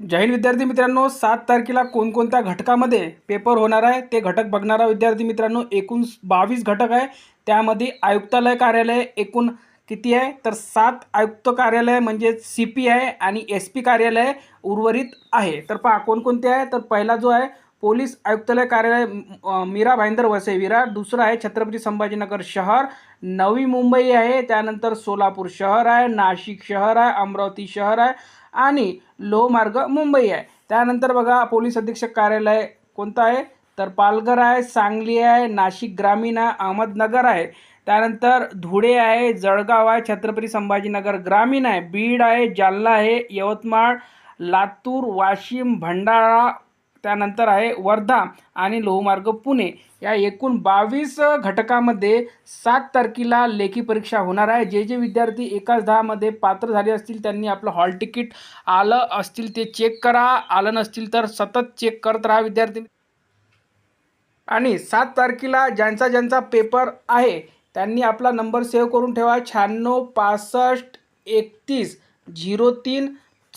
जाहीर विद्यार्थी मित्रांनो सात तारखेला कोणकोणत्या घटकामध्ये पेपर होणार आहे ते घटक बघणारा विद्यार्थी मित्रांनो एकूण बावीस घटक आहे. त्यामध्ये आयुक्तालय कार्यालय एकूण किती आहे? तर सात आयुक्त कार्यालय म्हणजे सी पी आहे आणि एस पी कार्यालय उर्वरित आहे. तर पहा कोणकोणते आहे? तर पहिला जो आहे पोलीस आयुक्तालय कार्यालय मीरा भाईंदर वसई विरार दुसरं आहे छत्रपती संभाजीनगर शहर. नवी मुंबई आहे त्यानंतर सोलापूर शहर आहे नाशिक शहर आहे अमरावती शहर आहे आणि लोहमार्ग मुंबई आहे. त्यानंतर बघा पोलीस अधीक्षक कार्यालय कोणतं आहे? तर पालघर आहे सांगली आहे नाशिक ग्रामीण आहे अहमदनगर आहे. त्यानंतर धुळे आहे जळगाव आहे छत्रपती संभाजीनगर ग्रामीण आहे. बीड आहे जालना आहे यवतमाळ लातूर वाशिम भंडारा त्यानंतर आहे वर्धा आणि लोहमार्ग पुणे. या एकूण बावीस घटकामध्ये सात तारखेला लेखी परीक्षा होणार आहे. जे जे विद्यार्थी एकाच दहामध्ये पात्र झाले असतील त्यांनी आपलं हॉल तिकीट आलं असतील ते चेक करा. आलं नसतील तर सतत चेक करत राहा विद्यार्थी. आणि सात तारखेला ज्यांचा ज्यांचा पेपर आहे त्यांनी आपला नंबर सेव्ह करून ठेवा. शहाण्णव पासष्ट एकतीस झिरो तीन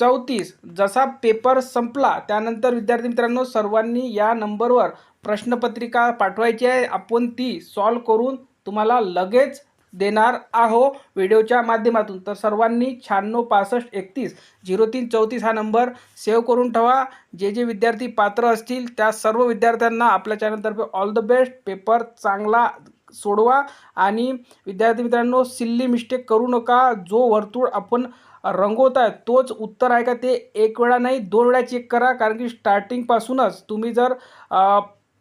चौतीस. जसा पेपर संपला त्यानंतर विद्यार्थी मित्रांनो सर्वांनी या नंबरवर प्रश्नपत्रिका पाठवायची आहे. आपण ती सॉल्व करून तुम्हाला लगेच देणार आहो व्हिडिओच्या माध्यमातून. तर सर्वांनी शहाण्णव पासष्ट एकतीस झिरो तीन चौतीस हा नंबर सेव्ह करून ठेवा. जे जे विद्यार्थी पात्र असतील त्या सर्व विद्यार्थ्यांना आपल्या चॅनलतर्फे ऑल द बेस्ट पेपर चांगला सोडवा. आणि विद्यार्थी मित्रांनो सिल्ली मिस्टेक करू नका. जो वर्तुळ आपण रंगवत आहे तोच उत्तर आहे का ते एक वेळा नाही दोन वेळा चेक करा. कारण की स्टार्टिंगपासूनच तुम्ही जर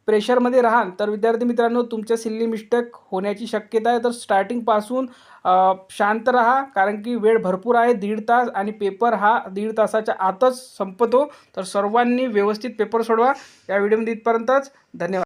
प्रेशरमध्ये राहाल तर विद्यार्थी मित्रांनो तुमच्या सिल्ली मिस्टेक होण्याची शक्यता आहे. तर स्टार्टिंगपासून शांत राहा. कारण की वेळ भरपूर आहे दीड तास. आणि पेपर हा दीड तासाच्या आतच संपतो. तर सर्वांनी व्यवस्थित पेपर सोडवा. या व्हिडिओमध्ये इथपर्यंतच. धन्यवाद.